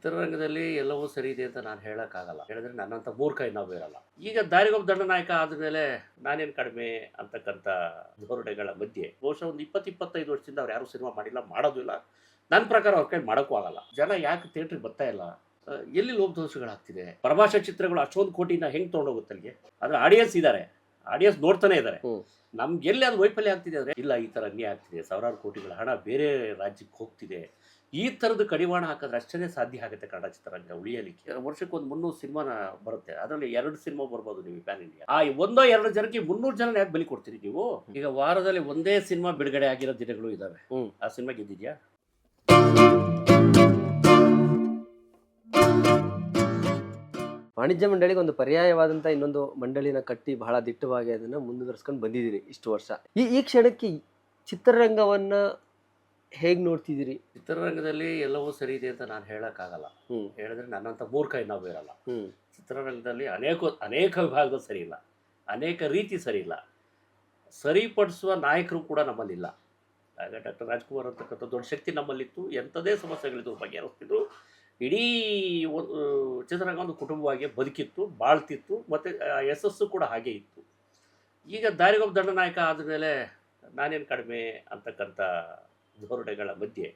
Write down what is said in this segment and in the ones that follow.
ಚಿತ್ರರಂಗದಲ್ಲಿ ಎಲ್ಲವೂ ಸರಿ ಇದೆ ಅಂತ ನಾನು ಹೇಳೋಕ್ಕಾಗಲ್ಲ. ಹೇಳಿದ್ರೆ ನನ್ನಂಥ ಮೂರ್ಖ ಇನ್ನೊಬ್ಬ ಇರಲ್ಲ. ಈಗ ದಾರಿಗೊಬ್ಬ ದಂಡನಾಯಕ ಆದಮೇಲೆ ನಾನೇನು ಕಡಿಮೆ ಅಂತಕ್ಕಂಥ ಧೋರಣೆಗಳ ಮಧ್ಯೆ ಬಹುಶಃ ಒಂದು ಇಪ್ಪತ್ತು ಇಪ್ಪತ್ತೈದು ವರ್ಷದಿಂದ ಅವ್ರು ಯಾರು ಸಿನಿಮಾ ಮಾಡಿಲ್ಲ ಮಾಡೋದಿಲ್ಲ ನನ್ನ ಪ್ರಕಾರ ಅವ್ರ ಕೈ ಮಾಡೋಕ್ಕೂ ಆಗಲ್ಲ. ಜನ ಯಾಕೆ ಥಿಯೇಟ್ರಿಗೆ ಬರ್ತಾ ಇಲ್ಲ? ಎಲ್ಲಿ ಲೋಪದೋಷಗಳಾಗ್ತಿದೆ ಪ್ರಭಾಷಾ ಚಿತ್ರಗಳು ಅಷ್ಟೊಂದು ಕೋಟಿನ ಹೆಂಗೆ ತೊಗೊಂಡೋಗುತ್ತೆ ಅಲ್ಲಿಗೆ? ಆದ್ರೆ ಆಡಿಯನ್ಸ್ ಇದ್ದಾರೆ ಆಡಿಯನ್ಸ್ ನೋಡ್ತಾನೆ ಇದ್ದಾರೆ. ನಮ್ಗೆ ಎಲ್ಲಿ ಅದು ವೈಫಲ್ಯ ಆಗ್ತಿದೆ ಅಂದರೆ ಇಲ್ಲ ಈ ಥರ ಅನ್ಯಾಯ ಆಗ್ತಿದೆ ಸಾವಿರಾರು ಕೋಟಿಗಳ ಹಣ ಬೇರೆ ರಾಜ್ಯಕ್ಕೆ ಹೋಗ್ತಿದೆ ಈ ಥರದ್ದು ಕಡಿವಾಣ ಹಾಕಿದ್ರೆ ಅಷ್ಟೇ ಸಾಧ್ಯ ಆಗುತ್ತೆ ಕನ್ನಡ ಚಿತ್ರರಂಗ ಉಳಿಯಲಿಕ್ಕೆ. ವರ್ಷಕ್ಕೆ ಒಂದು ಮುನ್ನೂರು ಸಿನಿಮಾನ ಬರುತ್ತೆ. ಅದರಲ್ಲಿ ಎರಡು ಸಿನಿಮಾ ಬರ್ಬೋದು ನೀವು ಪ್ಯಾನ್ ಇಂಡಿಯಾ ಆ ಒಂದೋ ಎರಡು ಜನಕ್ಕೆ ಮುನ್ನೂರು ಜನ ಯಾಕೆ ಬಲಿ ಕೊಡ್ತೀರಿ ನೀವು? ಈಗ ವಾರದಲ್ಲಿ ಒಂದೇ ಸಿನಿಮಾ ಬಿಡುಗಡೆ ಆಗಿರೋ ದಿನಗಳು ಇದಾವೆ. ಆ ಸಿನಿಮಾ ಗೆದ್ದಿದ್ಯಾ? ವಾಣಿಜ್ಯ ಮಂಡಳಿಗೆ ಒಂದು ಪರ್ಯಾಯವಾದಂಥ ಇನ್ನೊಂದು ಮಂಡಳಿನ ಕಟ್ಟಿ ಬಹಳ ದಿಟ್ಟವಾಗಿ ಅದನ್ನು ಮುಂದುವರ್ಸ್ಕೊಂಡು ಬಂದಿದ್ದೀರಿ ಇಷ್ಟು ವರ್ಷ. ಈ ಈ ಕ್ಷಣಕ್ಕೆ ಚಿತ್ರರಂಗವನ್ನ ಹೇಗೆ ನೋಡ್ತಿದ್ದೀರಿ? ಚಿತ್ರರಂಗದಲ್ಲಿ ಎಲ್ಲವೂ ಸರಿ ಇದೆ ಅಂತ ನಾನು ಹೇಳೋಕ್ಕಾಗಲ್ಲ. ಹೇಳಿದ್ರೆ ನನ್ನಂಥ ಮೂರ್ಖ ಇನ್ನೊಬ್ಬ ಇರಲ್ಲ. ಚಿತ್ರರಂಗದಲ್ಲಿ ಅನೇಕ ಅನೇಕ ವಿಭಾಗಗಳು ಸರಿ ಇಲ್ಲ. ಅನೇಕ ರೀತಿ ಸರಿ ಇಲ್ಲ. ಸರಿಪಡಿಸುವ ನಾಯಕರು ಕೂಡ ನಮ್ಮಲ್ಲಿಲ್ಲ ಆಗ ಡಾಕ್ಟರ್ ರಾಜ್ಕುಮಾರ್ ಅಂತಕ್ಕಂಥ ದೊಡ್ಡ ಶಕ್ತಿ ನಮ್ಮಲ್ಲಿತ್ತು. ಎಂಥದೇ ಸಮಸ್ಯೆಗಳಿದ್ದು ಬಗೆಹರಿಸ್ತಿದ್ರು. ಇಡೀ ಒಂದು ಚಿತ್ರರಂಗ ಒಂದು ಕುಟುಂಬವಾಗಿ ಬದುಕಿತ್ತು ಬಾಳ್ತಿತ್ತು ಮತ್ತು ಯಶಸ್ಸು ಕೂಡ ಹಾಗೆ ಇತ್ತು. ಈಗ ದಾರಿಗೊಬ್ಬ ದಂಡನಾಯಕ ಆದಮೇಲೆ ನಾನೇನು ಕಡಿಮೆ ಅಂತಕ್ಕಂಥ ಧೋರಣೆಗಳ ಮಧ್ಯೆ.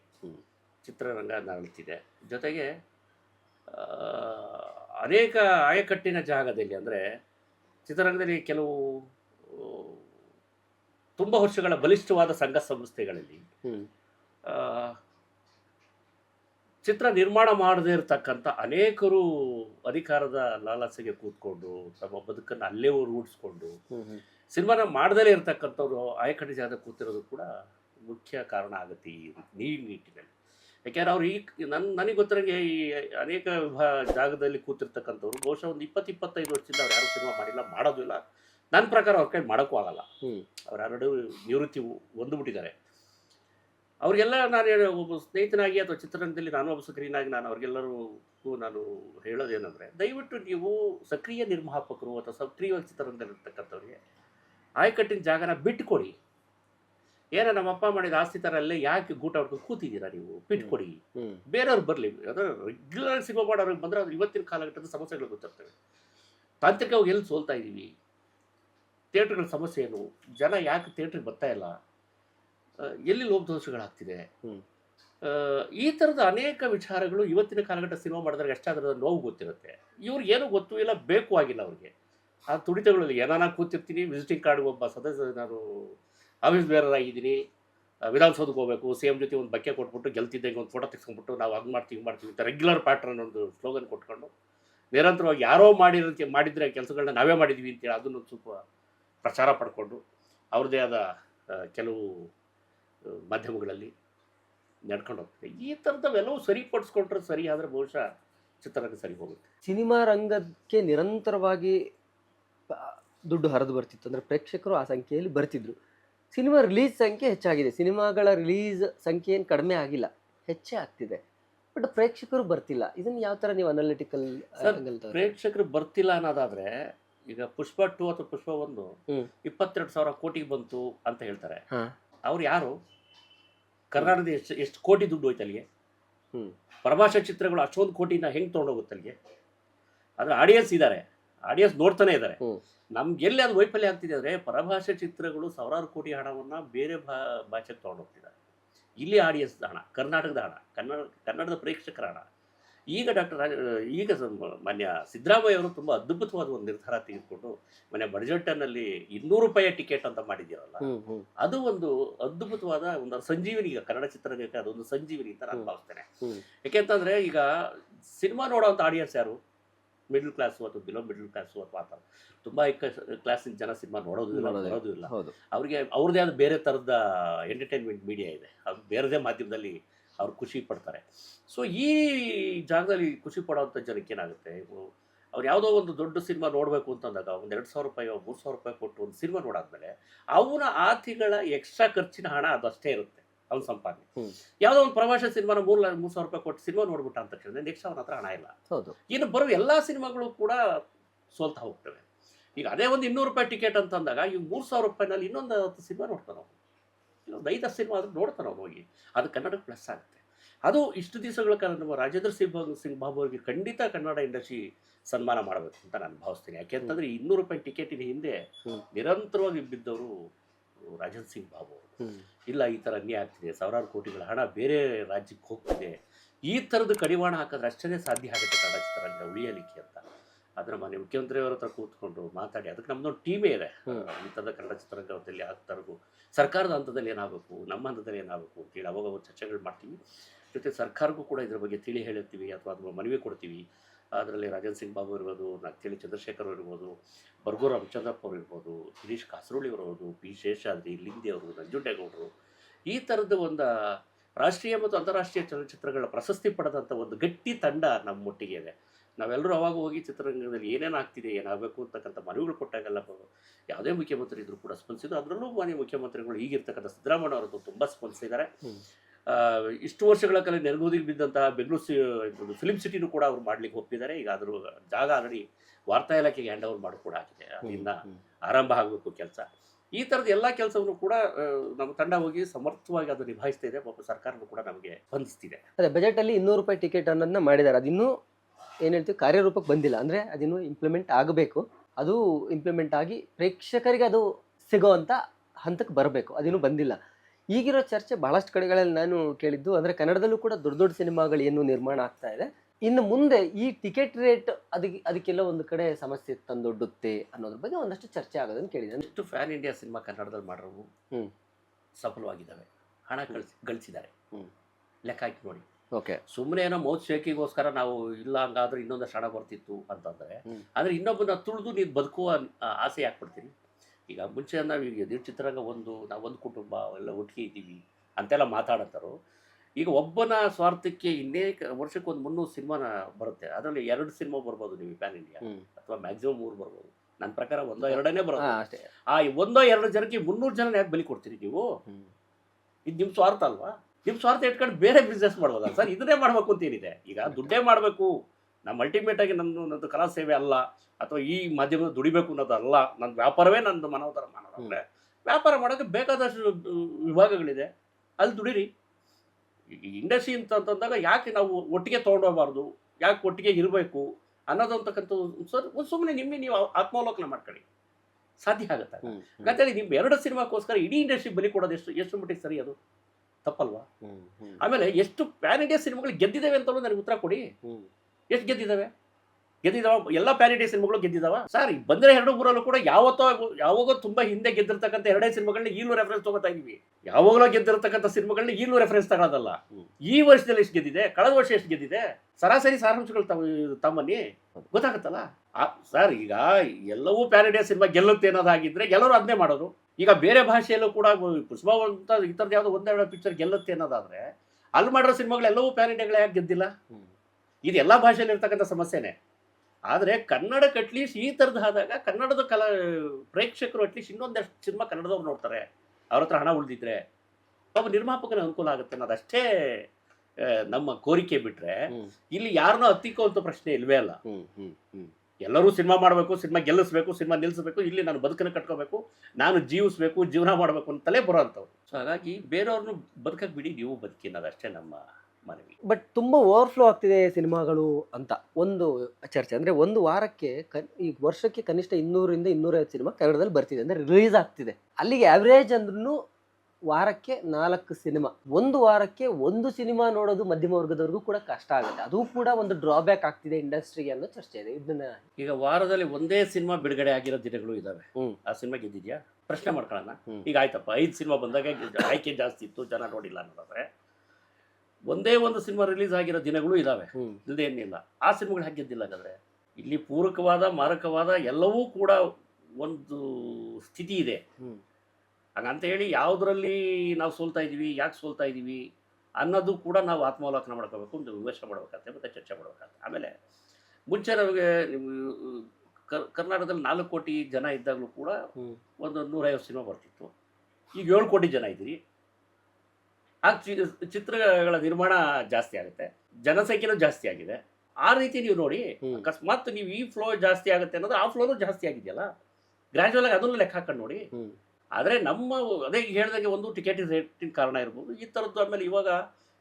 ಚಿತ್ರರಂಗ ನರಳುತ್ತಿದೆ ಜೊತೆಗೆ ಅನೇಕ ಆಯಕಟ್ಟಿನ ಜಾಗದಲ್ಲಿ ಅಂದರೆ ಚಿತ್ರರಂಗದಲ್ಲಿ ಕೆಲವು ತುಂಬ ವರ್ಷಗಳ ಬಲಿಷ್ಠವಾದ ಸಂಘ ಸಂಸ್ಥೆಗಳಲ್ಲಿ ಚಿತ್ರ ನಿರ್ಮಾಣ ಮಾಡದೇ ಇರತಕ್ಕಂಥ ಅನೇಕರು ಅಧಿಕಾರದ ಲಾಲಸೆಗೆ ಕೂತ್ಕೊಂಡು ತಮ್ಮ ಬದುಕನ್ನು ಅಲ್ಲೇ ರೂಢಿಸ್ಕೊಂಡು ಸಿನಿಮಾನ ಮಾಡದಲ್ಲೇ ಇರತಕ್ಕಂಥವ್ರು ಆಯಕಟ್ಟಿ ಜಾಗ ಕೂತಿರೋದು ಕೂಡ ಮುಖ್ಯ ಕಾರಣ ಆಗುತ್ತೆ ಈ ಈ ನಿಟ್ಟಿನಲ್ಲಿ. ಯಾಕೆಂದ್ರೆ ಅವ್ರು ಈ ನನ್ನ ನನಗೆ ಗೊತ್ತಿರಂಗೆ ಈ ಅನೇಕ ವಿಭಾ ಜಾಗದಲ್ಲಿ ಕೂತಿರ್ತಕ್ಕಂಥವ್ರು ಬಹುಶಃ ಒಂದು ಇಪ್ಪತ್ತು ಇಪ್ಪತ್ತೈದು ವರ್ಷದಿಂದ ಅವ್ರು ಯಾರು ಸಿನಿಮಾ ಮಾಡಿಲ್ಲ ಮಾಡೋದು ಇಲ್ಲ. ನನ್ನ ಪ್ರಕಾರ ಅವ್ರ ಕೈ ಮಾಡೋಕ್ಕೂ ಆಗಲ್ಲ. ಅವ್ರು ಎರಡು ನಿವೃತ್ತಿ ಹೊಂದ್ಬಿಟ್ಟಿದ್ದಾರೆ. ಅವ್ರಿಗೆಲ್ಲ ನಾನು ಹೇಳೋ ಒಬ್ಬ ಸ್ನೇಹಿತನಾಗಿ ಅಥವಾ ಚಿತ್ರರಂಗದಲ್ಲಿ ನಾನು ಒಬ್ಬ ಸಕ್ರಿಯನಾಗಿ ನಾನು ಅವ್ರಿಗೆಲ್ಲರೂ ನಾನು ಹೇಳೋದೇನೆಂದರೆ ದಯವಿಟ್ಟು ನೀವು ಸಕ್ರಿಯ ನಿರ್ಮಾಪಕರು ಅಥವಾ ಸಕ್ರಿಯವಾಗಿ ಚಿತ್ರರಂಗದಲ್ಲಿರ್ತಕ್ಕಂಥವ್ರಿಗೆ ಆಯಕಟ್ಟಿನ ಜಾಗನ ಬಿಟ್ಟುಕೊಡಿ. ಏನೋ ನಮ್ಮ ಅಪ್ಪ ಮಾಡಿದ ಆಸ್ತಿ ತರ ಅಲ್ಲೇ ಯಾಕೆ ಗೂಟ ಹೊಡ್ಕೊಂಡು ಕೂತಿದ್ದೀರಾ ನೀವು? ಬಿಟ್ಕೊಡಿ ಕೊಡಿ. ಬೇರೆಯವ್ರು ಬರಲಿ. ಅದು ರೆಗ್ಯುಲರ್ ಸಿನಿಮಾ ಮಾಡೋರಿಗೆ ಬಂದ್ರೆ ಅದು ಇವತ್ತಿನ ಕಾಲಘಟ್ಟದ ಸಮಸ್ಯೆಗಳು ಗೊತ್ತಿರ್ತವೆ. ತಾಂತ್ರಿಕವಾಗಿ ಎಲ್ಲಿ ಸೋಲ್ತಾ ಇದ್ದೀವಿ? ಥಿಯೇಟ್ರ್ಗಳ ಸಮಸ್ಯೆ ಏನು? ಜನ ಯಾಕೆ ಥಿಯೇಟ್ರಿಗೆ ಬರ್ತಾ ಇಲ್ಲ? ಎಲ್ಲಿ ಲೋಪದೋಷಗಳಾಗ್ತಿದೆ. ಈ ಥರದ ಅನೇಕ ವಿಚಾರಗಳು ಇವತ್ತಿನ ಕಾಲಘಟ್ಟ ಸಿನಿಮಾ ಮಾಡಿದ್ರೆ ಎಷ್ಟಾದ್ರೂ ನೋವು ಗೊತ್ತಿರುತ್ತೆ. ಇವ್ರಿಗೆ ಏನೂ ಗೊತ್ತು ಇಲ್ಲ ಬೇಕು ಆಗಿಲ್ಲ ಅವ್ರಿಗೆ. ಆ ತುಡಿತಗಳಲ್ಲಿ ಏನಾನ ಕೂತಿರ್ತೀನಿ ವಿಸಿಟಿಂಗ್ ಕಾರ್ಡ್ ಒಬ್ಬ ಸದಸ್ಯ ನಾನು ಆಫೀಸ್ ಬೇರರ್ ಆಗಿದ್ದೀನಿ ವಿಧಾನಸೌಧಕ್ಕೆ ಹೋಗಬೇಕು ಸಿ ಎಂ ಜೊತೆ ಒಂದು ಬಕ್ಕೆ ಕೊಟ್ಬಿಟ್ಟು ಗೆಲ್ತಿದ್ದಂಗೆ ಒಂದು ಫೋಟೋ ತೆಗೆಸ್ಕೊಂಡ್ಬಿಟ್ಟು ನಾವು ಹಂಗೆ ಮಾಡ್ತೀವಿ, ಹಿಂಗೆ ಮಾಡ್ತೀವಿ ಅಂತ ರೆಗ್ಯುಲರ್ ಪ್ಯಾಟ್ರನ್ ಒಂದು ಸ್ಲೋಗನ್ ಕೊಟ್ಕೊಂಡು, ನಿರಂತರವಾಗಿ ಯಾರೋ ಮಾಡಿರೋ ಮಾಡಿದರೆ ಕೆಲಸಗಳನ್ನ ನಾವೇ ಮಾಡಿದ್ವಿ ಅಂತೇಳಿ ಅದನ್ನು ಸ್ವಲ್ಪ ಪ್ರಚಾರ ಪಡ್ಕೊಂಡು, ಅವ್ರದ್ದೇ ಆದ ಕೆಲವು ಮಾಧ್ಯಮಗಳಲ್ಲಿ ನಡ್ಕೊಂಡು ಹೋಗ್ತದೆ ಈ ಥರದವೆಲ್ಲವೂ ಸರಿಪಡಿಸ್ಕೊಂಡ್ರೆ ಸರಿ ಆದರೆ ಬಹುಶಃ ಚಿತ್ರರಂಗ ಸರಿ ಹೋಗುತ್ತೆ. ಸಿನಿಮಾ ರಂಗಕ್ಕೆ ನಿರಂತರವಾಗಿ ದುಡ್ಡು ಹರಿದು ಬರ್ತಿತ್ತು ಅಂದರೆ ಪ್ರೇಕ್ಷಕರು ಆ ಸಂಖ್ಯೆಯಲ್ಲಿ ಬರ್ತಿದ್ರು. ಸಿನಿಮಾ ರಿಲೀಸ್ ಸಂಖ್ಯೆ ಹೆಚ್ಚಾಗಿದೆ. ಸಿನಿಮಾಗಳ ರಿಲೀಸ್ ಸಂಖ್ಯೆ ಏನು ಕಡಿಮೆ ಆಗಿಲ್ಲ. ಹೆಚ್ಚೇ ಆಗ್ತಿದೆ. ಬಟ್ ಪ್ರೇಕ್ಷಕರು ಬರ್ತಿಲ್ಲ. ಇದನ್ನು ಯಾವ ಥರ ನೀವು ಅನಾಲಿಟಿಕಲ್ ಪ್ರೇಕ್ಷಕರು ಬರ್ತಿಲ್ಲ ಅನ್ನೋದಾದರೆ ಈಗ ಪುಷ್ಪ ಟು ಅಥವಾ ಪುಷ್ಪ ಒಂದು. ಇಪ್ಪತ್ತೆರಡು ಸಾವಿರ ಕೋಟಿಗೆ ಬಂತು ಅಂತ ಹೇಳ್ತಾರೆ. ಅವ್ರು ಯಾರು? ಕರ್ನಾಟಕದ ಎಷ್ಟು ಎಷ್ಟು ಕೋಟಿ ದುಡ್ಡು ಹೋಯ್ತು ಅಲ್ಲಿಗೆ. ಪ್ರಭಾಷ ಚಿತ್ರಗಳು ಅಷ್ಟೊಂದು ಕೋಟಿನ ಹೆಂಗೆ ತೊಗೊಂಡೋಗುತ್ತೆ ಅಲ್ಲಿಗೆ? ಆದರೆ ಆಡಿಯನ್ಸ್ ಇದ್ದಾರೆ. ಆಡಿಯನ್ಸ್ ನೋಡ್ತಾನೆ ಇದ್ದಾರೆ. ನಮ್ಗೆ ಎಲ್ಲಿ ಅದು ವೈಫಲ್ಯ ಆಗ್ತಿದೆ ಅಂದರೆ ಪರಭಾಷೆ ಚಿತ್ರಗಳು ಸಾವಿರಾರು ಕೋಟಿ ಹಣವನ್ನು ಬೇರೆ ಭಾ ಭಾಷೆಗೆ ತೊಗೊಂಡೋಗ್ತಿದ್ದಾರೆ. ಇಲ್ಲಿ ಆಡಿಯನ್ಸ್ ಹಣ ಕರ್ನಾಟಕದ ಹಣ ಕನ್ನಡ ಕನ್ನಡದ ಪ್ರೇಕ್ಷಕರ ಹಣ. ಈಗ ಡಾಕ್ಟರ್ ರಾಜ ಈಗ ಮಾನ್ಯ ಸಿದ್ದರಾಮಯ್ಯ ಅವರು ತುಂಬ ಅದ್ಭುತವಾದ ಒಂದು ನಿರ್ಧಾರ ತೆಗೆದುಕೊಂಡು ಮನೆ ಬಡ್ಜೆಟ್ನಲ್ಲಿ ಇನ್ನೂರು ರೂಪಾಯಿ ಟಿಕೆಟ್ ಅಂತ ಮಾಡಿದ್ದೀರಲ್ಲ. ಅದು ಒಂದು ಅದ್ಭುತವಾದ ಒಂದು ಸಂಜೀವಿನಿ ಈಗ ಕನ್ನಡ ಚಿತ್ರರಂಗಕ್ಕೆ ಅದೊಂದು ಸಂಜೀವಿನಿ ಅಂತ ನಾನು. ಭಾವಿಸ್ತೇನೆ. ಯಾಕೆಂತಂದ್ರೆ ಈಗ ಸಿನಿಮಾ ನೋಡೋವಂಥ ಆಡಿಯನ್ಸ್ ಯಾರು? ಮಿಡ್ಲ್ ಕ್ಲಾಸ್ ಅಥವಾ ಬಿಲೋ ಮಿಡ್ಲ್ ಕ್ಲಾಸ್ ಅಥವಾ ಆ ಥರ. ತುಂಬ ಕ್ಲಾಸಿನ ಜನ ಸಿನಿಮಾ ನೋಡೋದು ಇಲ್ಲ ನೋಡೋದಿಲ್ಲ. ನೋಡೋದು ಇಲ್ಲ. ಹೌದು. ಅವ್ರಿಗೆ ಅವ್ರದ್ದೇ ಆದ ಬೇರೆ ಥರದ ಎಂಟರ್ಟೈನ್ಮೆಂಟ್ ಮೀಡಿಯಾ ಇದೆ. ಅದು ಬೇರೆದೇ ಮಾಧ್ಯಮದಲ್ಲಿ ಅವ್ರು ಖುಷಿ ಪಡ್ತಾರೆ. ಸೊ ಈ ಜಾಗದಲ್ಲಿ ಖುಷಿ ಪಡೋವಂಥ ಜನಕ್ಕೆ ಏನಾಗುತ್ತೆ? ಅವ್ರು ಯಾವುದೋ ಒಂದು ದೊಡ್ಡ ಸಿನಿಮಾ ನೋಡಬೇಕು ಅಂತಂದಾಗ ಒಂದು ಎರಡು ಸಾವಿರ ರೂಪಾಯಿ ಮೂರು ಸಾವಿರ ರೂಪಾಯಿ ಕೊಟ್ಟು ಒಂದು ಸಿನಿಮಾ ನೋಡಾದ್ಮೇಲೆ ಅವನ ಆತಿಗಳ ಎಕ್ಸ್ಟ್ರಾ ಖರ್ಚಿನ ಹಣ ಅದಷ್ಟೇ ಇರುತ್ತೆ. ಅವನ ಸಂಪಾದನೆ. ಯಾವುದೋ ಒಂದು ಪ್ರವಾಸ ಸಿನಿಮಾನ ಮೂರು ಮೂರು ಸಾವಿರ ರೂಪಾಯಿ ಕೊಟ್ಟು ಸಿನಿಮಾ ನೋಡ್ಬಿಟ್ಟ ಅಂತ ಕೇಳಿದ್ರೆ ನೆಕ್ಸ್ಟ್ ಅವನ ಹತ್ರ ಹಣ ಇಲ್ಲ. ಹೌದು. ಇನ್ನು ಬರುವ ಎಲ್ಲ ಸಿನಿಮಾಗಳು ಕೂಡ ಸೋಲ್ತಾ ಹೋಗ್ತವೆ. ಈಗ ಅದೇ ಒಂದು ಇನ್ನೂರು ರೂಪಾಯಿ ಟಿಕೆಟ್ ಅಂತ ಅಂದಾಗ ಈ ಮೂರು ಸಾವಿರ ರೂಪಾಯಿನಲ್ಲಿ ಇನ್ನೊಂದು ಹತ್ತು ಸಿನಿಮಾ ನೋಡ್ತಾನೆ ಅವನು ಇನ್ನೊಂದು ಐದು ಸಿನಿಮಾ ಆದ್ರೂ ನೋಡ್ತಾನೆ ಅವನು ಹೋಗಿ. ಅದು ಕನ್ನಡಕ್ಕೆ ಪ್ಲಸ್ ಆಗುತ್ತೆ. ಅದು ಇಷ್ಟು ದಿವಸಗಳ ಕಾಲ ನಮ್ಮ ರಾಜೇಂದ್ರ ಸಿಂಗ್ ಸಿಂಗ್ ಬಾಬು ಅವರಿಗೆ ಖಂಡಿತ ಕನ್ನಡ ಇಂಡಸ್ಟ್ರಿ ಸನ್ಮಾನ ಮಾಡಬೇಕು ಅಂತ ನಾನು ಭಾವಿಸ್ತೀನಿ. ಯಾಕೆಂತಂದ್ರೆ ಇನ್ನೂರು ರೂಪಾಯಿ ಟಿಕೆಟಿನ ಹಿಂದೆ ನಿರಂತರವಾಗಿ ಬಿದ್ದವರು ರಾಜೇಂದ್ರ ಸಿಂಗ್ ಬಾಬು ಅವರು. ಇಲ್ಲ ಈ ಥರ ಅನ್ಯಾಯ ಆಗ್ತಿದೆ. ಸಾವಿರಾರು ಕೋಟಿಗಳ ಹಣ ಬೇರೆ ರಾಜ್ಯಕ್ಕೆ ಹೋಗ್ತಿದೆ. ಈ ಥರದ್ದು ಕಡಿವಾಣ ಹಾಕಿದ್ರೆ ಅಷ್ಟೇ ಸಾಧ್ಯ ಆಗುತ್ತೆ ಕನ್ನಡ ಚಿತ್ರರಂಗ ಉಳಿಯಲಿಕ್ಕೆ ಅಂತ. ಅದರ ಮನೆ ಮುಖ್ಯಮಂತ್ರಿಯವರ ಹತ್ರ ಕೂತ್ಕೊಂಡು ಮಾತಾಡಿ ಅದಕ್ಕೆ ನಮ್ಮದೊಂದು ಟೀಮೇ ಇದೆ. ಈ ಥರದ ಕನ್ನಡ ಚಿತ್ರರಂಗದಲ್ಲಿ ಸರ್ಕಾರದ ಹಂತದಲ್ಲಿ ಏನಾಗಬೇಕು ನಮ್ಮ ಹಂತದಲ್ಲಿ ಏನಾಗಬೇಕು ಅಂತೇಳಿ ಅವಾಗ ಅವಾಗ ಚರ್ಚೆಗಳು ಮಾಡ್ತೀವಿ. ಜೊತೆ ಸರ್ಕಾರಕ್ಕೂ ಕೂಡ ಇದ್ರ ಬಗ್ಗೆ ತಿಳಿ ಹೇಳುತ್ತೀವಿ ಅಥವಾ ಅದನ್ನು ಮನವಿ ಕೊಡ್ತೀವಿ. ಅದರಲ್ಲಿ ರಾಜನ್ ಸಿಂಗ್ ಬಾಬು ಇರ್ಬೋದು ನಕ್ಕೇಳಿ ಚಂದ್ರಶೇಖರ್ ಇರ್ಬೋದು ಬರ್ಗೂರ್ ರಾಮಚಂದ್ರಪ್ಪ ಅವರು ಇರ್ಬೋದು ಗಿರೀಶ್ ಕಾಸರೋಳಿ ಅವರು ಪಿ ಶೇಷಾದ್ರಿ ಲಿಂಗಿ ಅವರು ನಂಜುಂಡೇಗೌಡರು ಈ ಥರದ ಒಂದು ರಾಷ್ಟ್ರೀಯ ಮತ್ತು ಅಂತಾರಾಷ್ಟ್ರೀಯ ಚಲನಚಿತ್ರಗಳ ಪ್ರಶಸ್ತಿ ಪಡೆದಂಥ ಒಂದು ಗಟ್ಟಿ ತಂಡ ನಮ್ಮೊಟ್ಟಿಗೆ ಇದೆ. ನಾವೆಲ್ಲರೂ ಅವಾಗ ಹೋಗಿ ಚಿತ್ರರಂಗದಲ್ಲಿ ಏನೇನು ಆಗ್ತಿದೆ, ಏನಾಗಬೇಕು ಅಂತಕ್ಕಂಥ ಮನವಿಗಳು ಕೊಟ್ಟಾಗೆಲ್ಲ ಯಾವುದೇ ಮುಖ್ಯಮಂತ್ರಿ ಇದ್ರು ಕೂಡ ಸ್ಪಂದಿಸಿದ್ರು. ಅದರಲ್ಲೂ ಮಾನ್ಯ ಮುಖ್ಯಮಂತ್ರಿಗಳು ಈಗಿರ್ತಕ್ಕಂಥ ಸಿದ್ದರಾಮಯ್ಯ ಅವರದ್ದು ತುಂಬ ಸ್ಪಂದಿಸಿದ್ದಾರೆ. ಇಷ್ಟು ವರ್ಷಗಳ ಕಾಲ ನೆರಗುದಿಗೆ ಬಿದ್ದಂತಹ ಬೆಂಗಳೂರು ಫಿಲ್ಮ್ ಸಿಟಿನೂ ಕೂಡ ಅವ್ರು ಮಾಡ್ಲಿಕ್ಕೆ ಒಪ್ಪಿದ್ದಾರೆ ಈಗ ಅದ್ರ ಜಾಗ ಆಲ್ರೆಡಿ ವಾರ್ತಾ ಇಲಾಖೆಗೆ ಹ್ಯಾಂಡ್ ಓವರ್ ಮಾಡಿ ಕೂಡ ಆಗಿದೆ ಅದರಿಂದ ಆರಂಭ ಆಗಬೇಕು ಕೆಲಸ. ಈ ಥರದ ಎಲ್ಲ ಕೆಲಸವನ್ನು ಕೂಡ ನಮ್ಮ ತಂಡ ಹೋಗಿ ಸಮರ್ಥವಾಗಿ ಅದು ನಿಭಾಯಿಸ್ತಾ ಇದೆ. ಪಾಪ ಸರ್ಕಾರನೂ ಕೂಡ ನಮಗೆ ಬಂಧಿಸ್ತಿದೆ. ಅದೇ ಬಜೆಟ್ ಅಲ್ಲಿ ಇನ್ನೂರು ರೂಪಾಯಿ ಟಿಕೆಟ್ ಅನ್ನೋದನ್ನ ಮಾಡಿದ್ದಾರೆ. ಅದಿನ್ನೂ ಏನು ಹೇಳ್ತೀವಿ ಕಾರ್ಯರೂಪಕ್ಕೆ ಬಂದಿಲ್ಲ. ಅಂದ್ರೆ ಅದಿನ್ನೂ ಇಂಪ್ಲಿಮೆಂಟ್ ಆಗಬೇಕು. ಅದು ಇಂಪ್ಲಿಮೆಂಟ್ ಆಗಿ ಪ್ರೇಕ್ಷಕರಿಗೆ ಅದು ಸಿಗೋವಂಥ ಹಂತಕ್ಕೆ ಬರಬೇಕು. ಅದಿನ್ನೂ ಬಂದಿಲ್ಲ. ಈಗಿರೋ ಚರ್ಚೆ ಬಹಳಷ್ಟು ಕಡೆಗಳಲ್ಲಿ ನಾನು ಕೇಳಿದ್ದು ಅಂದರೆ ಕನ್ನಡದಲ್ಲೂ ಕೂಡ ದೊಡ್ಡ ದೊಡ್ಡ ಸಿನಿಮಾಗಳು ಏನು ನಿರ್ಮಾಣ ಆಗ್ತಾ ಇದೆ. ಇನ್ನು ಮುಂದೆ ಈ ಟಿಕೆಟ್ ರೇಟ್ ಅದಕ್ಕೆ ಅದಕ್ಕೆಲ್ಲ ಒಂದು ಕಡೆ ಸಮಸ್ಯೆ ತಂದೊಡ್ಡುತ್ತೆ ಅನ್ನೋದ್ರ ಬಗ್ಗೆ ಒಂದಷ್ಟು ಚರ್ಚೆ ಆಗೋದನ್ನು ಕೇಳಿದೆ ಎಷ್ಟು ಫ್ಯಾನ್ ಇಂಡಿಯಾ ಸಿನಿಮಾ ಕನ್ನಡದಲ್ಲಿ ಮಾಡೋರು ಹ್ಞೂ ಸಫಲವಾಗಿದ್ದಾವೆ. ಹಣ ಕಳಿಸಿ ಗಳಿಸಿದ್ದಾರೆ. ಹ್ಞೂ ಲೆಕ್ಕ ಹಾಕಿ ನೋಡಿ. ಓಕೆ. ಸುಮ್ಮನೆ ಏನೋ ಮೌತ್ ಶೇಕಿಗೋಸ್ಕರ ನಾವು ಇಲ್ಲ ಹಂಗಾದ್ರೆ ಇನ್ನೊಂದಷ್ಟು ಹಣ ಬರ್ತಿತ್ತು ಅಂತಂದರೆ. ಆದರೆ ಇನ್ನೊಬ್ಬನ ತುಳಿದು ನೀನು ಬದುಕುವ ಆಸೆ ಯಾಕೆ ಈಗ ಮುಂಚೆ ನಾವು ಈಗ ಎದುರು ಚಿತ್ರರಂಗ ಒಂದು ನಾವು ಒಂದು ಕುಟುಂಬ ಎಲ್ಲ ಒಟ್ಟಿಗೆ ಇದ್ದೀವಿ ಅಂತೆಲ್ಲ ಮಾತಾಡತ್ತಾರೋ ಈಗ ಒಬ್ಬನ ಸ್ವಾರ್ಥಕ್ಕೆ ಇನ್ನೇ ವರ್ಷಕ್ಕೆ ಒಂದು ಮುನ್ನೂರು ಸಿನಿಮಾನ ಬರುತ್ತೆ. ಅದರಲ್ಲಿ ಎರಡು ಸಿನಿಮಾ ಬರ್ಬೋದು ನೀವು ಪ್ಯಾನ್ ಇಂಡಿಯಾ ಅಥವಾ ಮ್ಯಾಕ್ಸಿಮಮ್ ಮೂರು ಬರ್ಬೋದು. ನನ್ನ ಪ್ರಕಾರ ಒಂದೋ ಎರಡನೇ ಬರೋದು ಅಷ್ಟೇ. ಆ ಒಂದೋ ಎರಡು ಜನಕ್ಕೆ ಮುನ್ನೂರು ಜನ ಯಾಕೆ ಬಲಿ ಕೊಡ್ತೀರಿ ನೀವು? ಇದು ನಿಮ್ಮ ಸ್ವಾರ್ಥ ಅಲ್ವಾ? ನಿಮ್ಮ ಸ್ವಾರ್ಥ ಇಟ್ಕೊಂಡು ಬೇರೆ ಬಿಸ್ನೆಸ್ ಮಾಡ್ಬೋದಲ್ಲ ಸರ್? ಇದನ್ನೇ ಮಾಡ್ಬೇಕು ಅಂತ ಏನಿದೆ? ಈಗ ದುಡ್ಡೇ ಮಾಡಬೇಕು. ನಮ್ಮ ಅಲ್ಟಿಮೇಟ್ ಆಗಿ ನನ್ನ ನಂದು ಕಲಾ ಸೇವೆ ಅಲ್ಲ ಅಥವಾ ಈ ಮಾಧ್ಯಮದ ದುಡಿಬೇಕು ಅನ್ನೋದಲ್ಲ ನನ್ನ ವ್ಯಾಪಾರವೇ ನಂದು ಮನೋತರ ಮಾಡೋದಂದ್ರೆ ವ್ಯಾಪಾರ ಮಾಡೋಕ್ಕೆ ಬೇಕಾದಷ್ಟು ವಿಭಾಗಗಳಿದೆ ಅಲ್ಲಿ ದುಡಿರಿ. ಇಂಡಸ್ಟ್ರಿ ಅಂತ ಅಂತಂದಾಗ ಯಾಕೆ ನಾವು ಒಟ್ಟಿಗೆ ತೊಗೊಂಡೋಗಬಾರ್ದು ಯಾಕೆ ಒಟ್ಟಿಗೆ ಇರಬೇಕು ಅನ್ನೋದು ಅಂತಕ್ಕಂಥದ್ದು ಸರ್ ಸುಮ್ಮನೆ ನಿಮ್ಮೆ ನೀವು ಆತ್ಮಾವಲೋಕನ ಮಾಡ್ಕೊಳ್ಳಿ. ಸಾಧ್ಯ ಆಗುತ್ತೆ ಯಾಕಂದ್ರೆ ನಿಮ್ಮ ಎರಡು ಸಿನಿಮಾಕ್ಕೋಸ್ಕರ ಇಡೀ ಇಂಡಸ್ಟ್ರಿ ಬಲಿ ಕೊಡೋದು ಎಷ್ಟು ಎಷ್ಟು ಮಟ್ಟಿಗೆ ಸರಿ ಅದು? ತಪ್ಪಲ್ವಾ? ಆಮೇಲೆ ಎಷ್ಟು ಪ್ಯಾನ್ ಇಂಡಿಯಾ ಸಿನಿಮಾಗಳು ಗೆದ್ದಿದ್ದೇವೆ ಅಂತಲೂ ನನಗೆ ಉತ್ತರ ಕೊಡಿ. ಎಷ್ಟು ಗೆದ್ದಿದ್ದಾವೆ? ಗೆದ್ದಿದಾವ ಎಲ್ಲ ಪ್ಯಾರಿಟಿ ಸಿನಿಮಾಗಳು ಗೆದ್ದಿದಾವ ಸರ್ ಬಂದರೆ ಎರಡು ಮೂರಲ್ಲೂ ಕೂಡ ಯಾವತ್ತೋ ಯಾವಾಗೋ ತುಂಬಾ ಹಿಂದೆ ಗೆದ್ದಿರ್ತಕ್ಕಂಥ ಎರಡೇ ಸಿನಿಮಾಗಳನ್ನ ಈಗಲೂ ರೆಫರೆನ್ಸ್ ತಗೋತಾ ಇದೀವಿ ಯಾವಾಗಲೂ ಗೆದ್ದಿರತಕ್ಕಂಥ ಸಿನಿಮಾಗಳನ್ನ ಈಗಲೂ ರೆಫರೆನ್ಸ್ ತಗೊಳ್ಳೋದಲ್ಲ ಈ ವರ್ಷದಲ್ಲಿ ಎಷ್ಟು ಗೆದ್ದಿದೆ? ಕಳೆದ ವರ್ಷ ಎಷ್ಟು ಗೆದ್ದಿದೆ? ಸರಾಸರಿ ಸಾರಾಂಶಗಳು ತಮ್ಮ ತಮ್ಮನ್ನೇ ಗೊತ್ತಾಗುತ್ತಲ್ಲ? ಸರ್, ಈಗ ಎಲ್ಲವೂ ಪ್ಯಾನ್ ಇಂಡಿಯಾ ಸಿನಿಮಾ ಗೆಲ್ಲುತ್ತೆ ಅನ್ನೋದಾಗಿದ್ರೆ ಎಲ್ಲರೂ ಅದನ್ನೇ ಮಾಡೋದು. ಈಗ ಬೇರೆ ಭಾಷೆಯಲ್ಲೂ ಕೂಡ ಪುಷ್ಪ ಈ ಥರದ್ದು ಯಾವುದೋ ಒಂದೆರಡು ಪಿಕ್ಚರ್ ಗೆಲ್ಲುತ್ತೆ ಅನ್ನೋದಾದರೆ, ಅಲ್ಲಿ ಮಾಡಿರೋ ಸಿನಿಮಾಗಳು ಎಲ್ಲವೂ ಪ್ಯಾನ್ ಯಾಕೆ ಗೆದ್ದಿಲ್ಲ? ಇದು ಎಲ್ಲ ಭಾಷೆಯಲ್ಲಿ ಇರ್ತಕ್ಕಂಥ ಸಮಸ್ಯೆನೇ. ಆದರೆ ಕನ್ನಡಕ್ಕೆ ಅಟ್ಲೀಸ್ಟ್ ಈ ಥರದ್ದು ಆದಾಗ ಕನ್ನಡದ ಕಲಾ ಪ್ರೇಕ್ಷಕರು ಅಟ್ಲೀಸ್ಟ್ ಇನ್ನೊಂದಷ್ಟು ಸಿನಿಮಾ ಕನ್ನಡದವ್ರು ನೋಡ್ತಾರೆ. ಅವ್ರ ಹತ್ರ ಹಣ ಉಳಿದಿದ್ರೆ ಒಬ್ಬ ನಿರ್ಮಾಪಕನ ಅನುಕೂಲ ಆಗುತ್ತೆ ಅನ್ನೋದು ಅಷ್ಟೇ ನಮ್ಮ ಕೋರಿಕೆ ಬಿಟ್ರೆ ಇಲ್ಲಿ ಯಾರನ್ನೋ ಹತ್ತಿಕ್ಕೋ ಅಂತ ಪ್ರಶ್ನೆ ಇಲ್ವೇ ಅಲ್ಲ. ಎಲ್ಲರೂ ಸಿನಿಮಾ ಮಾಡಬೇಕು ಸಿನಿಮಾ ಗೆಲ್ಲಿಸ್ಬೇಕು ಸಿನಿಮಾ ನಿಲ್ಲಿಸಬೇಕು ಇಲ್ಲಿ ನಾನು ಬದುಕನ್ನು ಕಟ್ಕೋಬೇಕು ನಾನು ಜೀವಿಸ್ಬೇಕು ಜೀವನ ಮಾಡಬೇಕು ಅಂತಲೇ ಬರೋ ಅಂಥವ್ರು. ಸೊ ಹಾಗಾಗಿ ಬೇರೆಯವ್ರನ್ನೂ ಬದುಕಕ್ಕೆ ಬಿಡಿ ನೀವು ಬದುಕಿ ಅನ್ನೋದು ಅಷ್ಟೇ ನಮ್ಮ ಮನವಿ. ಬಟ್ ತುಂಬ ಓವರ್ಫ್ಲೋ ಆಗ್ತಿದೆ ಸಿನಿಮಾಗಳು ಅಂತ ಒಂದು ಚರ್ಚೆ. ಅಂದರೆ ಒಂದು ವಾರಕ್ಕೆ ಕನ್- ಈ ವರ್ಷಕ್ಕೆ ಕನಿಷ್ಠ ಇನ್ನೂರಿಂದ ಇನ್ನೂರೈವತ್ತು ಸಿನಿಮಾ ಕನ್ನಡದಲ್ಲಿ ಬರ್ತಿದೆ. ಅಂದರೆ ರಿಲೀಸ್ ಆಗ್ತಿದೆ. ಅಲ್ಲಿಗೆ ಆವ್ರೇಜ್ ಅಂದ್ರೂ ವಾರಕ್ಕೆ ನಾಲ್ಕು ಸಿನಿಮಾ. ಒಂದು ವಾರಕ್ಕೆ ಒಂದು ಸಿನಿಮಾ ನೋಡೋದು ಮಧ್ಯಮ ವರ್ಗದವ್ರಿಗೂ ಕೂಡ ಕಷ್ಟ ಆಗುತ್ತೆ. ಅದು ಕೂಡ ಒಂದು ಡ್ರಾಬ್ಯಾಕ್ ಆಗ್ತಿದೆ ಇಂಡಸ್ಟ್ರಿಗೆ ಅನ್ನೋ ಚರ್ಚೆ ಇದೆ. ಇದನ್ನ ಈಗ ವಾರದಲ್ಲಿ ಒಂದೇ ಸಿನಿಮಾ ಬಿಡುಗಡೆ ಆಗಿರೋ ದಿನಗಳು ಇದಾವೆ. ಆ ಸಿನಿಮಾ ಗೆದ್ದಿದ್ಯಾ? ಪ್ರಶ್ನೆ ಮಾಡ್ಕೊಳ್ಳೋಣ. ಈಗ ಆಯ್ತಪ್ಪ. ಐದು ಸಿನಿಮಾ ಬಂದಾಗ ಆಯ್ಕೆ ಜಾಸ್ತಿ ಇತ್ತು. ಜನ ನೋಡಿಲ್ಲ ಅನ್ನೋದಾದ್ರೆ. ಒಂದೇ ಒಂದು ಸಿನಿಮಾ ರಿಲೀಸ್ ಆಗಿರೋ ದಿನಗಳು ಇದಾವೆ. ಏನಿಲ್ಲ. ಆ ಸಿನಿಮಾಗಳು ಹಾಕಿದ್ದಿಲ್ಲ ಹಾಗಾದ್ರೆ. ಇಲ್ಲಿ ಪೂರಕವಾದ ಮಾರಕವಾದ ಎಲ್ಲವೂ ಕೂಡ ಒಂದು ಸ್ಥಿತಿ ಇದೆ. ಹಾಗಂತ ಹೇಳಿ ಯಾವುದರಲ್ಲಿ ನಾವು ಸೋಲ್ತಾ ಇದ್ದೀವಿ ಯಾಕೆ ಸೋಲ್ತಾ ಇದ್ದೀವಿ ಅನ್ನೋದು ಕೂಡ ನಾವು ಆತ್ಮಾವಲೋಕನ ಮಾಡ್ಕೋಬೇಕು ಒಂದು ವಿಮರ್ಶೆ ಮಾಡ್ಬೇಕಾಗತ್ತೆ ಮತ್ತು ಚರ್ಚೆ ಮಾಡ್ಬೇಕಾಗತ್ತೆ. ಆಮೇಲೆ ಮುಂಚೆ ನಮಗೆ ಕರ್- ಕರ್ನಾಟಕದಲ್ಲಿ ನಾಲ್ಕು ಕೋಟಿ ಜನ ಇದ್ದಾಗಲೂ ಕೂಡ ಒಂದು ನೂರೈವತ್ತು ಸಿನಿಮಾ ಬರ್ತಿತ್ತು. ಈಗ ಏಳು ಕೋಟಿ ಜನ ಇದ್ದೀರಿ. ಆ ಚಿ- ಚಿತ್ರಗಳ ನಿರ್ಮಾಣ ಜಾಸ್ತಿ ಆಗುತ್ತೆ. ಜನಸಂಖ್ಯೆನೂ ಜಾಸ್ತಿ ಆಗಿದೆ. ಆ ರೀತಿ ನೀವು ನೋಡಿ. ಅಕಸ್ಮಾತ್ ನೀವು ಈ ಫ್ಲೋ ಜಾಸ್ತಿ ಆಗುತ್ತೆ ಅನ್ನೋದು ಆ ಫ್ಲೋನು ಜಾಸ್ತಿ ಆಗಿದೆಯಲ್ಲ? ಗ್ರ್ಯಾಜುವಲ್ ಆಗಿ ಅದನ್ನು ಲೆಕ್ಕ ಹಾಕೊಂಡು ನೋಡಿ. ಆದ್ರೆ ನಮ್ಮ ಅದೇ ಹೇಳಿದಾಗೆ ಒಂದು ಟಿಕೆಟ್ ರೇಟಿನ ಕಾರಣ ಇರ್ಬೋದು. ಈ ಥರದ್ದು ಆಮೇಲೆ ಇವಾಗ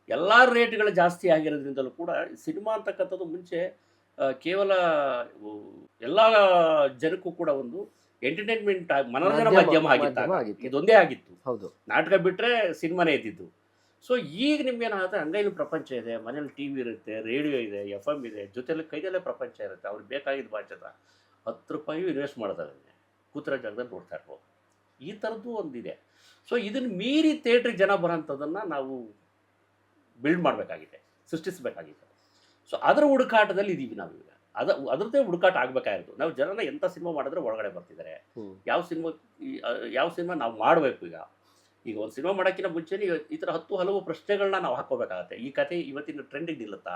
ಎಲ್ಲ ರೇಟ್ಗಳು ಜಾಸ್ತಿ ಆಗಿರೋದ್ರಿಂದಲೂ ಕೂಡ ಸಿನಿಮಾ ಅಂತಕ್ಕಂಥದ್ದು ಮುಂಚೆ ಕೇವಲ ಎಲ್ಲ ಜನಕ್ಕೂ ಕೂಡ ಒಂದು ಎಂಟರ್ಟೈನ್ಮೆಂಟ್ ಮನೋರಂಜನಾ ಮಾಧ್ಯಮ- ಆಗಿತ್ತು. ಆಗಿತ್ತು. ಇದೊಂದೇ ಆಗಿತ್ತು. ಹೌದು. ನಾಟಕ ಬಿಟ್ಟರೆ ಸಿನಿಮಾನೇ ಇದ್ದಿದ್ದು. ಸೊ ಈಗ ನಿಮ್ಗೇನಾಗುತ್ತೆ? ಅಂಗೈಲಿ ಪ್ರಪಂಚ ಇದೆ ಮನೇಲಿ ಟಿ ವಿ ಇರುತ್ತೆ ರೇಡಿಯೋ ಇದೆ ಎಫ್ ಎಂ ಇದೆ ಜೊತೆಲಿ ಕೈದಲ್ಲೇ ಪ್ರಪಂಚ ಇರುತ್ತೆ. ಅವ್ರಿಗೆ ಬೇಕಾಗಿದ್ದ ಭಾಷೆದ ಹತ್ತು ರೂಪಾಯಿ ಇನ್ವೆಸ್ಟ್ ಮಾಡ್ತಾರೆ ಅದನ್ನೇ ಕೂತ್ರ ಜಾಗದಲ್ಲಿ ನೋಡ್ತಾ ಇರ್ಬೋದು. ಈ ಥರದ್ದು ಒಂದಿದೆ. ಸೊ ಇದನ್ನು ಮೀರಿ ಥಿಯೇಟ್ರಿಗೆ ಜನ ಬರೋಂಥದ್ದನ್ನು ನಾವು ಬಿಲ್ಡ್ ಮಾಡಬೇಕಾಗಿದೆ ಸೃಷ್ಟಿಸಬೇಕಾಗಿದೆ. ಸೊ ಅದರ ಹುಡುಕಾಟದಲ್ಲಿ ಇದ್ದೀವಿ ನಾವು ಈಗ. ಅದು ಅದರದ್ದೇ ಹುಡುಕಾಟ ಆಗಬೇಕಾಗಿರೋದು ನಾವು ಜನರ ಎಂಥ ಸಿನಿಮಾ ಮಾಡಿದ್ರೆ ಒಳಗಡೆ ಬರ್ತಿದ್ದಾರೆ. ಯಾವ ಸಿನಿಮಾ ಯಾವ ಸಿನಿಮಾ ನಾವು ಮಾಡಬೇಕು ಈಗ? ಈಗ ಒಂದು ಸಿನಿಮಾ ಮಾಡೋಕ್ಕಿಂತ ಮುಂಚೆನೇ ಈ- ಥರ ಹತ್ತು ಹಲವು ಪ್ರಶ್ನೆಗಳನ್ನ ನಾವು ಹಾಕೋಬೇಕಾಗತ್ತೆ ಈ ಕತೆ ಇವತ್ತಿನ ಟ್ರೆಂಡಿಗೆ ನಿಲ್ಲುತ್ತಾ?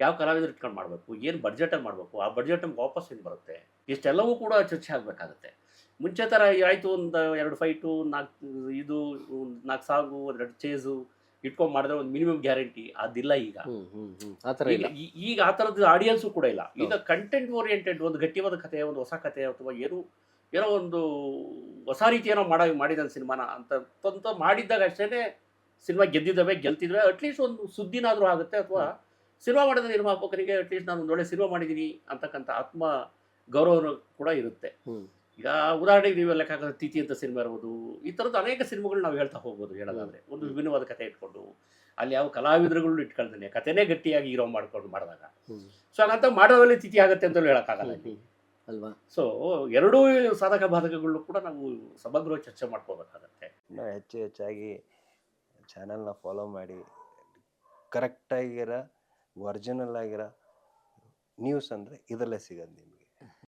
ಯಾವ ಕಲಾವಿದರು ಇಟ್ಕೊಂಡು ಮಾಡಬೇಕು? ಏನು ಬಡ್ಜೆಟಲ್ಲಿ ಮಾಡಬೇಕು? ಆ ಬಡ್ಜೆಟ್ ನಮ್ಗೆ ವಾಪಸ್ ಏನು ಬರುತ್ತೆ? ಇಷ್ಟೆಲ್ಲವೂ ಕೂಡ ಚರ್ಚೆ ಆಗಬೇಕಾಗತ್ತೆ. ಮುಂಚೆ ಥರ ಆಯಿತು ಒಂದು ಎರಡು ಫೈಟು ನಾಲ್ಕು ಇದು ನಾಲ್ಕು ಸಾಗು ಎರಡು ಚೇಸು ಇಟ್ಕೊಂಡು ಮಾಡಿದ್ರೆ ಒಂದು ಮಿನಿಮಮ್ ಗ್ಯಾರಂಟಿ ಅದಿಲ್ಲ ಈಗ. ಈಗ ಇಲ್ಲ. ಈ- ಈಗ ಆ ಥರದ್ದು ಆಡಿಯನ್ಸು ಕೂಡ ಇಲ್ಲ. ಈಗ ಕಂಟೆಂಟ್ ಓರಿಯೆಂಟೆಡ್ ಒಂದು ಗಟ್ಟಿಯಾದ ಕಥೆ ಒಂದು ಹೊಸ ಕಥೆ ಅಥವಾ ಏನು ಏನೋ ಒಂದು ಹೊಸ ರೀತಿ ಏನೋ ಮಾಡ ಮಾಡಿದ ಸಿನಿಮಾನ ಅಂತ ತಂತ ಮಾಡಿದ್ದಾಗ ಅಷ್ಟೇ ಸಿನಿಮಾ ಗೆದ್ದಿದ್ದಾವೆ ಗೆಲ್ತಿದ್ವೆ ಅಟ್ಲೀಸ್ಟ್ ಒಂದು ಸುದ್ದಿನಾದರೂ ಆಗುತ್ತೆ ಅಥವಾ ಸಿನಿಮಾ ಮಾಡಿದ ನಿರ್ಮಾಪಕರಿಗೆ ಅಟ್ಲೀಸ್ಟ್ ನಾನು ಒಂದು ಒಳ್ಳೆ ಸಿನಿಮಾ ಮಾಡಿದ್ದೀನಿ ಅಂತಕ್ಕಂಥ ಆತ್ಮ ಗೌರವ ಕೂಡ ಇರುತ್ತೆ. ಈಗ ಉದಾಹರಣೆಗೆ ನೀವು ಲೆಕ್ಕ ಹಾಕಿದ್ರೆ ತಿಥಿ ಅಂತ ಸಿನಿಮಾ ಇರ್ಬೋದು. ಈ ಥರದ್ದು ಅನೇಕ ಸಿನಿಮಾಗಳು ನಾವು ಹೇಳ್ತಾ ಹೋಗ್ಬೋದು ಹೇಳೋದಾದರೆ. ಒಂದು ವಿಭಿನ್ನವಾದ ಕಥೆ ಇಟ್ಕೊಂಡು ಅಲ್ಲಿ ಯಾವ ಕಲಾವಿದರುಗಳು ಇಟ್ಕೊಳ್ತಾನೆ. ಕಥೆನೇ ಗಟ್ಟಿಯಾಗಿ ಹೀರೋ ಮಾಡ್ಕೊಂಡು ಮಾಡಿದಾಗ. ಸೊ ಹಾಗಂತ ಮಾಡೋದ್ರಲ್ಲಿ ತಿಥಿ ಆಗುತ್ತೆ ಅಂತಲೂ ಹೇಳೋಕ್ಕಾಗಲ್ಲ. ಅಲ್ವಾ? ಸೊ ಎರಡೂ ಸಾಧಕ ಬಾಧಕಗಳು ಕೂಡ ನಾವು ಸಮಗ್ರವಾಗಿ ಚರ್ಚೆ ಮಾಡ್ಕೋಬೇಕಾಗತ್ತೆ ಇನ್ನೂ ಹೆಚ್ಚು ಹೆಚ್ಚಾಗಿ ಚಾನಲ್ನ ಫಾಲೋ ಮಾಡಿ ಕರೆಕ್ಟಾಗಿರೋ ಒರ್ಜಿನಲ್ ಆಗಿರೋ ನ್ಯೂಸ್ ಅಂದರೆ ಇದರಲ್ಲೇ ಸಿಗೋದು ನಿಮಗೆ.